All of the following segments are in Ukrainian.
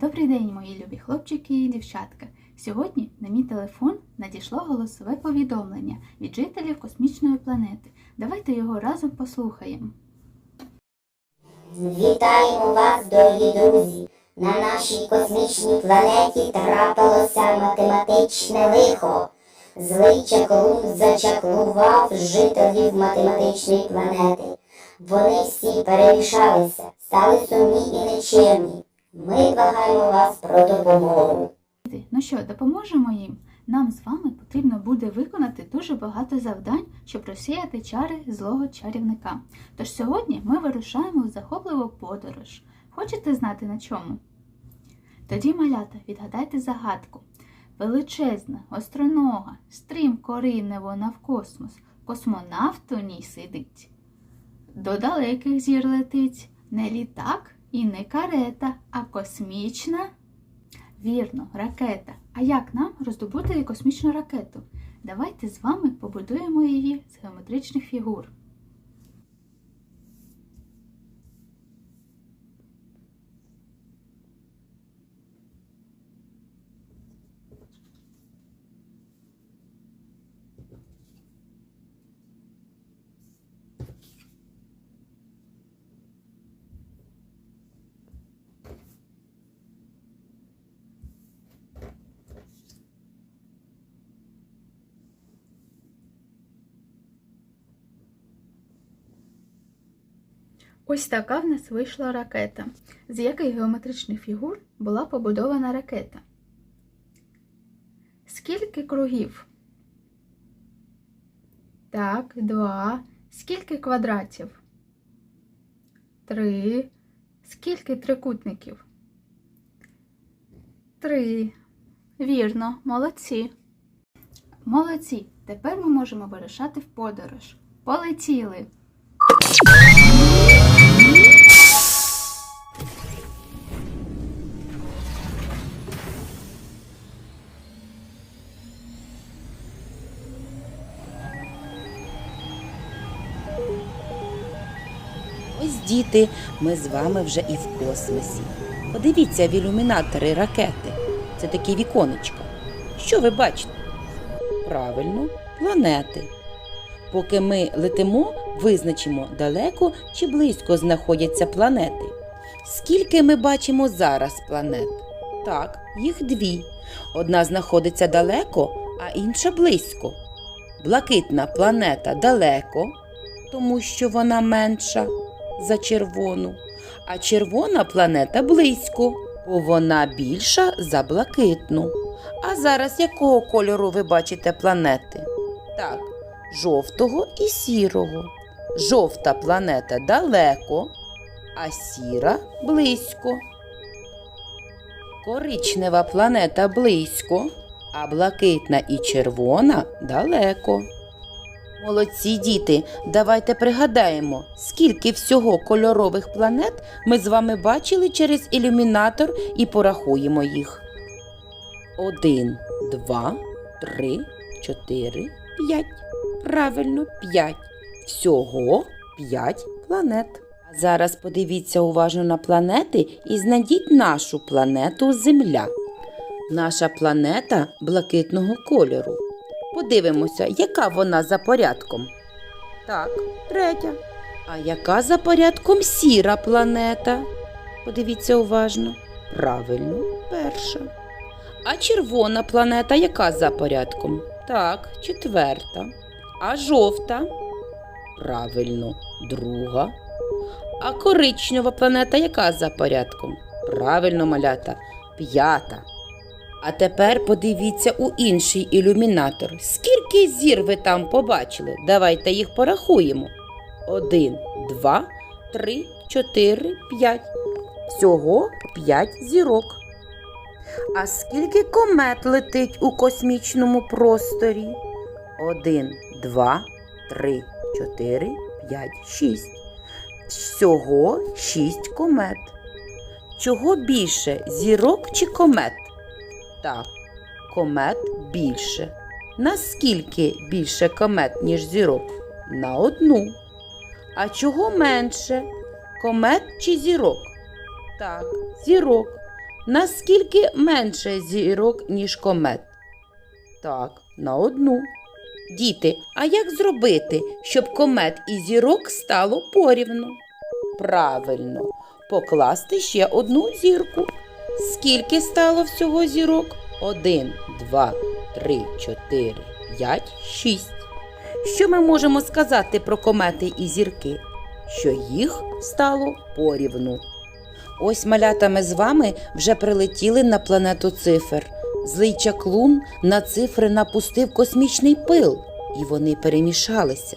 Добрий день, мої любі хлопчики і дівчатка. Сьогодні на мій телефон надійшло голосове повідомлення від жителів космічної планети. Давайте його разом послухаємо. Вітаємо вас, дорогі друзі! На нашій космічній планеті трапилося математичне лихо. Злий чаклун зачаклував жителів математичної планети. Вони всі перемішалися, стали сумні і нечемні. Ми благаємо вас про допомогу. Ну що, допоможемо їм? Нам з вами потрібно буде виконати дуже багато завдань, щоб розсіяти чари злого чарівника. Тож сьогодні ми вирушаємо в захопливу подорож. Хочете знати на чому? Тоді, малята, відгадайте загадку. Величезна, остронога, стрімко в космос, космонавт у ній сидить. До далеких зір летить не літак і не карета, а космічна. Вірно, ракета. А як нам роздобути космічну ракету? Давайте з вами побудуємо її з геометричних фігур. Ось така в нас вийшла ракета. З яких геометричних фігур була побудована ракета? Скільки кругів? Так, два. Скільки квадратів? Три. Скільки трикутників? Три. Вірно, молодці. Молодці. Тепер ми можемо вирушати в подорож. Полетіли! Ось діти, ми з вами вже і в космосі. Подивіться в ілюмінатори ракети. Це такі віконечка. Що ви бачите? Правильно, планети. Поки ми летимо, визначимо далеко чи близько знаходяться планети. Скільки ми бачимо зараз планет? Так, їх дві. Одна знаходиться далеко, а інша близько. Блакитна планета далеко, тому що вона менша за червону, а червона планета близько, бо вона більша за блакитну. А зараз якого кольору ви бачите планети? Так, жовтого і сірого. Жовта планета далеко, а сіра близько. Коричнева планета близько, а блакитна і червона далеко. Молодці діти, давайте пригадаємо, скільки всього кольорових планет ми з вами бачили через ілюмінатор і порахуємо їх. Один, два, три, чотири, п'ять. Правильно, п'ять. Всього п'ять планет. А зараз подивіться уважно на планети і знайдіть нашу планету Земля. Наша планета блакитного кольору. Подивимося, яка вона за порядком. Так, третя. А яка за порядком сіра планета? Подивіться уважно. Правильно, перша. А червона планета яка за порядком? Так, четверта. А жовта? Правильно, друга. А коричнева планета яка за порядком? Правильно, малята, п'ята. А тепер подивіться у інший ілюмінатор. Скільки зір ви там побачили? Давайте їх порахуємо. Один, два, три, чотири, п'ять. Всього п'ять зірок. А скільки комет летить у космічному просторі? Один, два, три, чотири, п'ять, шість. Всього шість комет. Чого більше зірок чи комет? Так, комет більше. Наскільки більше комет, ніж зірок? На одну. А чого менше? Комет чи зірок? Так, зірок. Наскільки менше зірок, ніж комет? Так, на одну. Діти, а як зробити, щоб комет і зірок стало порівну? Правильно, покласти ще одну зірку. Скільки стало всього зірок? Один, два, три, чотири, п'ять, шість. Що ми можемо сказати про комети і зірки? Що їх стало порівну. Ось малята ми з вами вже прилетіли на планету цифр. Злий чаклун на цифри напустив космічний пил, і вони перемішалися.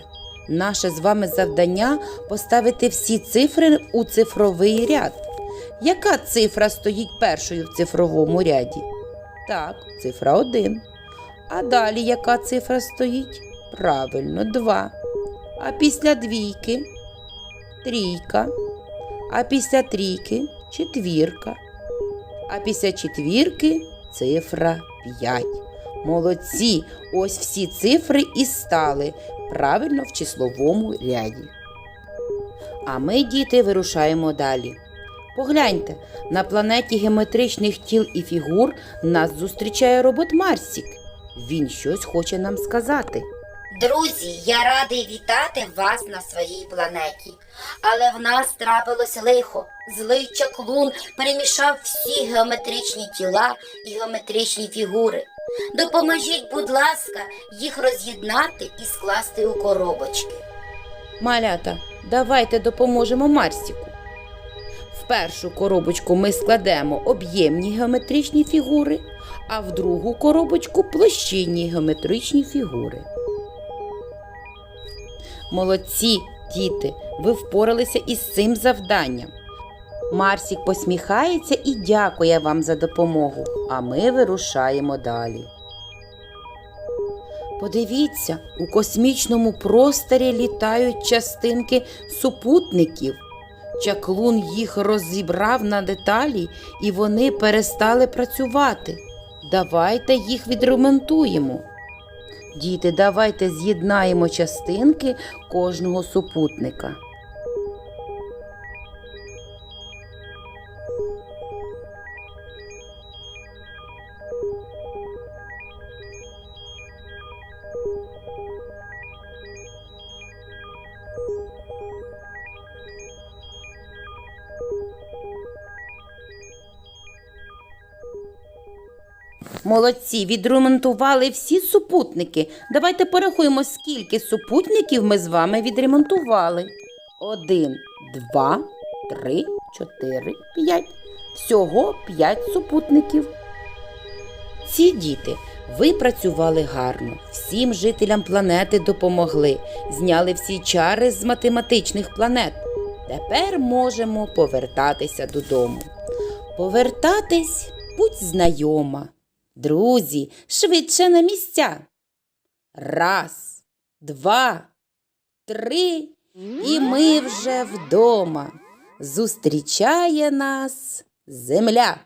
Наше з вами завдання поставити всі цифри у цифровий ряд. Яка цифра стоїть першою в цифровому ряді? Так, цифра 1. А далі яка цифра стоїть? Правильно, 2. А після двійки трійка. А після трійки четвірка. А після четвірки цифра 5. Молодці! Ось всі цифри і стали правильно в числовому ряді. А ми, діти, вирушаємо далі. Погляньте, на планеті геометричних тіл і фігур нас зустрічає робот Марсік. Він щось хоче нам сказати. Друзі, я радий вітати вас на своїй планеті. Але в нас трапилось лихо. Злий чаклун перемішав всі геометричні тіла і геометричні фігури. Допоможіть, будь ласка, їх роз'єднати і скласти у коробочки. Малята, давайте допоможемо Марсіку. В першу коробочку ми складемо об'ємні геометричні фігури, а в другу коробочку площинні геометричні фігури. Молодці, діти, ви впоралися із цим завданням. Марсік посміхається і дякує вам за допомогу, а ми вирушаємо далі. Подивіться, у космічному просторі літають частинки супутників. Чаклун їх розібрав на деталі, і вони перестали працювати. Давайте їх відремонтуємо. Діти, давайте з'єднаємо частинки кожного супутника. Молодці, відремонтували всі супутники. Давайте порахуємо, скільки супутників ми з вами відремонтували. Один, два, три, чотири, п'ять. Всього п'ять супутників. Ці діти ви працювали гарно, всім жителям планети допомогли, зняли всі чари з математичних планет. Тепер можемо повертатися додому. Повертатись будь знайома. Друзі, швидше на місця. Раз, два, три, і ми вже вдома. Зустрічає нас земля.